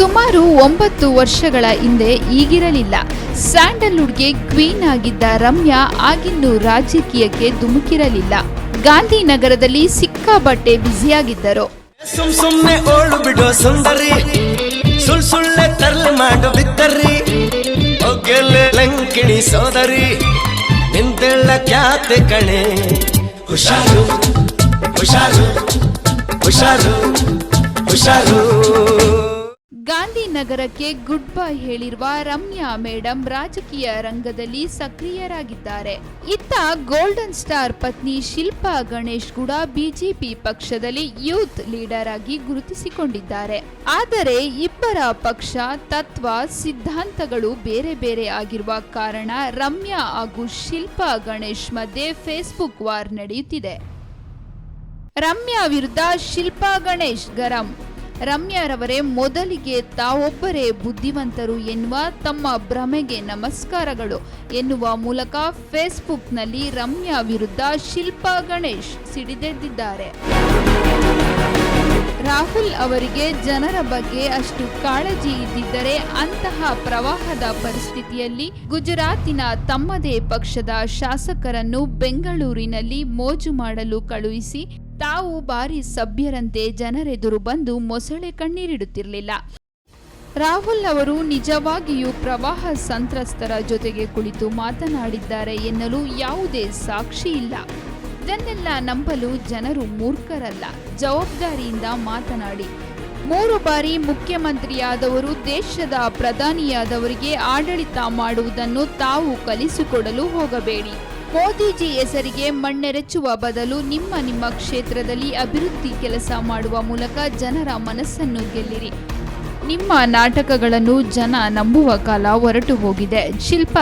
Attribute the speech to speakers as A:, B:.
A: ಸುಮಾರು ಒಂಬತ್ತು ವರ್ಷಗಳ ಹಿಂದೆ ಈಗಿರಲಿಲ್ಲ. ಸ್ಯಾಂಡಲ್ವುಡ್ಗೆ ಕ್ವೀನ್ ಆಗಿದ್ದ ರಮ್ಯಾ ಆಗಿನ್ನೂ ರಾಜಕೀಯಕ್ಕೆ ಧುಮುಕಿರಲಿಲ್ಲ. ಗಾಂಧಿನಗರದಲ್ಲಿ ಸಿಕ್ಕಾಬಟ್ಟೆ ಬ್ಯುಸಿಯಾಗಿದ್ದರು.
B: ಸುಮ್ ಸುಮ್ನೆ ಓಳು ಬಿಡೋ ಸುಂದರಿ. ಸುಳ್ ಸುಳ್ಳೆ ತರ್ಲೆ ಮಾಡೋ ಬಿತ್ತರಿ ಒಗ್ಗೆಲೆ ಲಂಕಿಣಿ ಸೋದರಿ. ನಿಂತೆಳ್ಳ ಖ್ಯಾತೆ ಕಣೆ. ಹುಷಾರು ಹುಷಾರು ಹುಷಾರು ಹುಷಾರು.
A: ಗಾಂಧಿನಗರಕ್ಕೆ ಗುಡ್ ಬೈ ಹೇಳಿರುವ ರಮ್ಯಾ ಮೇಡಂ ರಾಜಕೀಯ ರಂಗದಲ್ಲಿ ಸಕ್ರಿಯರಾಗಿದ್ದಾರೆ. ಇತ್ತ ಗೋಲ್ಡನ್ ಸ್ಟಾರ್ ಪತ್ನಿ ಶಿಲ್ಪಾ ಗಣೇಶ್ ಕೂಡ ಬಿಜೆಪಿ ಪಕ್ಷದಲ್ಲಿ ಯೂತ್ ಲೀಡರ್ ಆಗಿ ಗುರುತಿಸಿಕೊಂಡಿದ್ದಾರೆ. ಆದರೆ ಇಬ್ಬರ ಪಕ್ಷ, ತತ್ವ, ಸಿದ್ಧಾಂತಗಳು ಬೇರೆ ಬೇರೆ ಆಗಿರುವ ಕಾರಣ ರಮ್ಯಾ ಹಾಗೂ ಶಿಲ್ಪಾ ಗಣೇಶ್ ಮಧ್ಯೆ ಫೇಸ್ಬುಕ್ ವಾರ್ ನಡೆಯುತ್ತಿದೆ. ರಮ್ಯಾ ವಿರುದ್ಧ ಶಿಲ್ಪಾ ಗಣೇಶ್ ಗರಂ ರಮ್ಯಾರವರೇ, ಮೊದಲಿಗೆ ತಾವೊಬ್ಬರೇ ಬುದ್ಧಿವಂತರು ಎನ್ನುವ ತಮ್ಮ ಭ್ರಮೆಗೆ ನಮಸ್ಕಾರಗಳು ಎನ್ನುವ ಮೂಲಕ ಫೇಸ್ಬುಕ್ನಲ್ಲಿ ರಮ್ಯಾ ವಿರುದ್ಧ ಶಿಲ್ಪಾ ಗಣೇಶ್ ಸಿಡಿದೆದ್ದಿದ್ದಾರೆ. ರಾಹುಲ್ ಅವರಿಗೆ ಜನರ ಬಗ್ಗೆ ಅಷ್ಟು ಕಾಳಜಿ ಇದ್ದಿದ್ದರೆ ಅಂತಹ ಪ್ರವಾಹದ ಪರಿಸ್ಥಿತಿಯಲ್ಲಿ ಗುಜರಾತಿನ ತಮ್ಮದೇ ಪಕ್ಷದ ಶಾಸಕರನ್ನು ಬೆಂಗಳೂರಿನಲ್ಲಿ ಮೋಜು ಮಾಡಲು ಕಳುಹಿಸಿ ತಾವು ಬಾರಿ ಸಭ್ಯರಂತೆ ಜನರೆದುರು ಬಂದು ಮೊಸಳೆ ಕಣ್ಣೀರಿಡುತ್ತಿರಲಿಲ್ಲ. ರಾಹುಲ್ ಅವರು ನಿಜವಾಗಿಯೂ ಪ್ರವಾಹ ಸಂತ್ರಸ್ತರ ಜೊತೆಗೆ ಕುಳಿತು ಮಾತನಾಡಿದ್ದಾರೆ ಎನ್ನಲು ಯಾವುದೇ ಸಾಕ್ಷಿ ಇಲ್ಲ. ಇದನ್ನೆಲ್ಲ ನಂಬಲು ಜನರು ಮೂರ್ಖರಲ್ಲ. ಜವಾಬ್ದಾರಿಯಿಂದ ಮಾತನಾಡಿ. ಮೂರು ಬಾರಿ ಮುಖ್ಯಮಂತ್ರಿಯಾದವರು, ದೇಶದ ಪ್ರಧಾನಿಯಾದವರಿಗೆ ಆಡಳಿತ ಮಾಡುವುದನ್ನು ತಾವು ಕಲಿಸಿಕೊಡಲು ಹೋಗಬೇಡಿ. ಮೋದಿಜಿ ಹೆಸರಿಗೆ ಮಣ್ಣೆರಚುವ ಬದಲು ನಿಮ್ಮ ನಿಮ್ಮ ಕ್ಷೇತ್ರದಲ್ಲಿ ಅಭಿವೃದ್ಧಿ ಕೆಲಸ ಮಾಡುವ ಮೂಲಕ ಜನರ ಮನಸ್ಸನ್ನು ಗೆಲ್ಲಿರಿ. ನಿಮ್ಮ ನಾಟಕಗಳನ್ನು ಜನ ನಂಬುವ ಕಾಲ ಹೊರಟು ಹೋಗಿದೆ. ಶಿಲ್ಪ